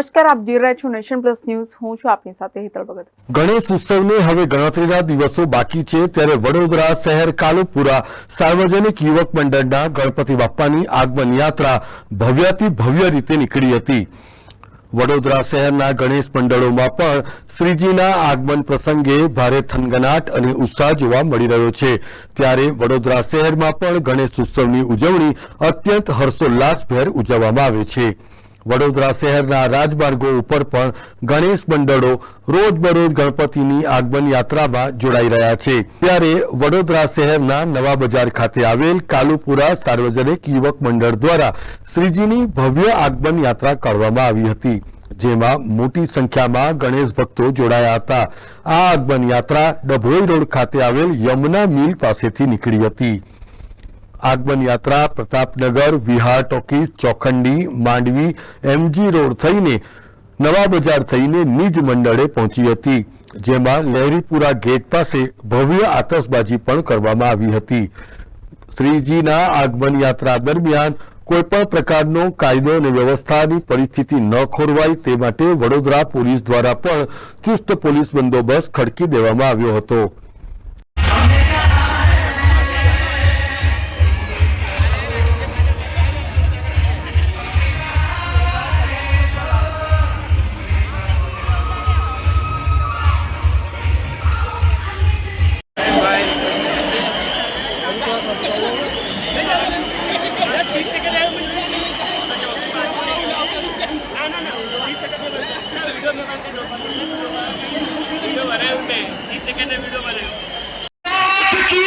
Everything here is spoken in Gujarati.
નમસ્કાર, આપ જોઈ રહ્યા છો નેશન પ્લસ ન્યૂઝ. હું છું આપની સાથે હેતલ ભગત. ગણેશ ઉત્સવને હવે ગણતરીના દિવસો બાકી છે ત્યારે વડોદરા, શહેર, કાલુપુરા સાર્વજનિક યુવક મંડળના ગણપતિ બાપ્પાની આગમન યાત્રા ભવ્યાતિ ભવ્ય રીતે નીકળી હતી. વડોદરા શહેરના ગણેશ મંડળોમાં પણ શ્રીજીના આગમન પ્રસંગે ભારે થનગનાટ અને ઉત્સાહ જોવા મળી રહ્યો છે. ત્યારે વડોદરા શહેરમાં પણ ગણેશ ઉત્સવની ઉજવણી અત્યંત હર્ષોલ્લાસભેર ઉજવવામાં આવે છે. વડોદરા શહેરના રાજમાર્ગો ઉપર પણ ગણેશ મંડળો રોજબરોજ ગણપતિની આગમન યાત્રામાં જોડાઈ રહ્યા છે. ત્યારે વડોદરા શહેરના નવા બજાર ખાતે આવેલ કાલુપુરા સાર્વજનિક યુવક મંડળ દ્વારા શ્રીજીની ભવ્ય આગમન યાત્રા કાઢવામાં આવી હતી, જેમાં મોટી સંખ્યામાં ગણેશ ભક્તો જોડાયા હતા. આ આગમન યાત્રા ડભોઈ રોડ ખાતે આવેલ યમુના મિલ પાસેથી નીકળી હતી. આગમન યાત્રા Pratapnagar, Vihar talkies Chokhandi, Mandvi, MG road થઈને નવા બજાર થઈને નિજ મંડળે પહોંચી હતી, જેમાં લહેરીપુરા ગેટ પાસે ભવ્ય આતશબાજી પણ કરવામાં આવી હતી. શ્રીજીના આગમન યાત્રા દરમિયાન કોઈપણ પ્રકારનો કાયદો અને વ્યવસ્થાની પરિસ્થિતિ ન ખોરવાય તે માટે વડોદરા પોલીસ દ્વારા પણ ચુસ્ત પોલીસ બંદોબસ્ત ખડકી દેવામાં આવ્યો હતો.